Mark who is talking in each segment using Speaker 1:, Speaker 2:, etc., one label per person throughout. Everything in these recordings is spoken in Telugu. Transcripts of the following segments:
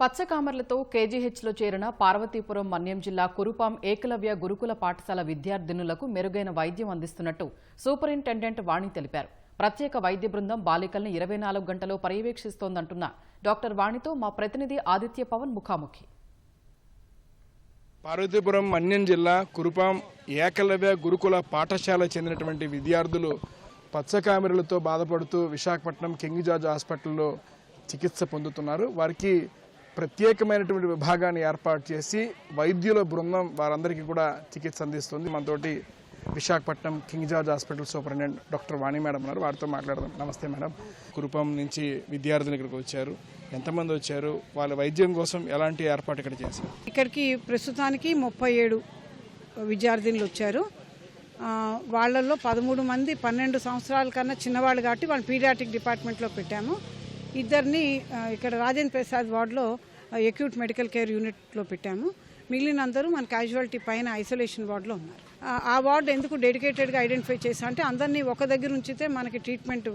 Speaker 1: పచ్చకామర్లతో కేజీహెచ్లో చేరిన పార్వతీపురం మన్యం జిల్లా కురుపాం ఏకలవ్య గురుకుల పాఠశాల విద్యార్థినులకు మెరుగైన వైద్యం అందిస్తున్నట్టు సూపరింటెండెంట్ వాణి తెలిపారు. ప్రత్యేక వైద్య బృందం బాలికల్ని ఇరవై నాలుగు గంటలో పర్యవేక్షిస్తోందంటున్న డాక్టర్ వాణితో మా ప్రతినిధి ఆదిత్య పవన్ ముఖాముఖి.
Speaker 2: పార్వతీపురం మన్యం జిల్లా కురుపాం ఏకలవ్య గురుకుల పాఠశాల చెందినటువంటి విద్యార్థులు పచ్చకామెరలతో బాధపడుతూ విశాఖపట్నం కింగ్ జార్జ్ హాస్పిటల్లో చికిత్స పొందుతున్నారు. వారికి ప్రత్యేకమైనటువంటి విభాగాన్ని ఏర్పాటు చేసి వైద్యుల బృందం వారందరికీ కూడా చికిత్స అందిస్తుంది. మనతోటి Visakhapatnam King George Hospital superintendent doctor Vani madam ఉన్నారు. వారితో మాట్లాడదాం. నమస్తే మేడం. కురుపం నుంచి విద్యార్థులు ఇక్కడికి వచ్చారు. ఎంతమంది వచ్చారు? వాళ్ళ వైద్యం కోసం ఎలాంటి ఏర్పాటు ఇక్కడ చేశారు?
Speaker 3: ఇక్కడికి ప్రస్తుతానికి ముప్పై ఏడు విద్యార్థినులు వచ్చారు. వాళ్ళల్లో పదమూడు మంది పన్నెండు సంవత్సరాల కన్నా చిన్నవాళ్ళు కాబట్టి వాళ్ళు పీడియాటిక్ డిపార్ట్మెంట్లో పెట్టాము. ఇద్దరిని ఇక్కడ రాజేంద్ర ప్రసాద్ వార్డులో ఎక్యూట్ మెడికల్ కేర్ యూనిట్లో పెట్టాము. మిగిలిన అందరూ మన క్యాజువాలిటీ పైన ఐసోలేషన్ వార్డులో ఉన్నారు. ఆ, వార్డు ఎందుకు డెడికేటెడ్గా ఐడెంటిఫై చేసా అంటే అందరినీ ఒక దగ్గర ఉంచితే మనకి ట్రీట్మెంట్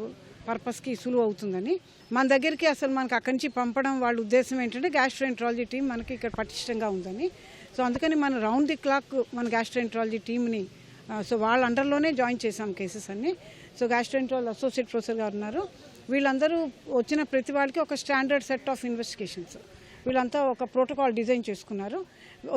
Speaker 3: పర్పస్కి సులువు అవుతుందని. మన దగ్గరికి అసలు మనకి అక్కడి నుంచి పంపడం వాళ్ళ ఉద్దేశం ఏంటంటే గ్యాస్ట్రోఎంట్రాలజీ టీం మనకి ఇక్కడ పటిష్టంగా ఉందని. సో అందుకని మనం రౌండ్ ది క్లాక్ మన గ్యాస్ట్రోఎంట్రాలజీ టీంని సో వాళ్ళ అండర్లోనే జాయిన్ చేసాం కేసెస్ అన్ని. సో గ్యాస్ట్రోఎంట్రాలజీ అసోసియేట్ ప్రొఫెసర్ గారు ఉన్నారు. వీళ్ళందరూ వచ్చిన ప్రతి వాళ్ళకి ఒక స్టాండర్డ్ సెట్ ఆఫ్ ఇన్వెస్టిగేషన్స్. వీళ్ళంతా ఒక ప్రోటోకాల్ డిజైన్ చేసుకున్నారు.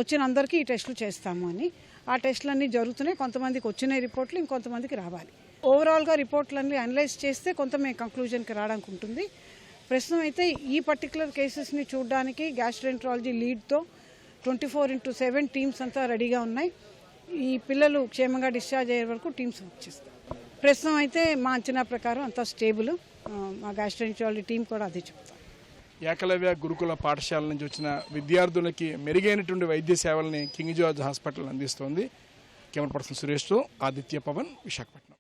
Speaker 3: వచ్చిన అందరికీ ఈ టెస్టులు చేస్తాము అని. ఆ టెస్టులన్నీ జరుగుతున్నాయి. కొంతమందికి వచ్చిన రిపోర్ట్లు ఇంకొంతమందికి రావాలి. ఓవరాల్గా రిపోర్ట్లన్నీ అనలైజ్ చేస్తే కొంత మేము కంక్లూజన్కి రావడానికి ఉంటుంది. ప్రస్తుతం అయితే ఈ పర్టికులర్ కేసెస్ని చూడడానికి gastroenterology లీడ్తో twenty four into seven teams అంతా రెడీగా ఉన్నాయి. ఈ పిల్లలు క్షేమంగా డిశ్చార్జ్ అయ్యే వరకు టీమ్స్ వర్క్ ప్రస్తుతం అయితే మా అంచనా ప్రకారం అంతా స్టేబుల్. మా గ్యాస్ట్రెంట్రాలజీ టీం కూడా అదే చెప్తాం
Speaker 2: ఏకలవ్య గురుకుల పాఠశాల నుంచి వచ్చిన విద్యార్థులకి మెరుగైనటువంటి వైద్య సేవల్ని కింగ్ జార్జ్ హాస్పిటల్ అందిస్తోంది. కెమెరా పర్సన్ సురేష్తో ఆదిత్య పవన్ విశాఖపట్నం.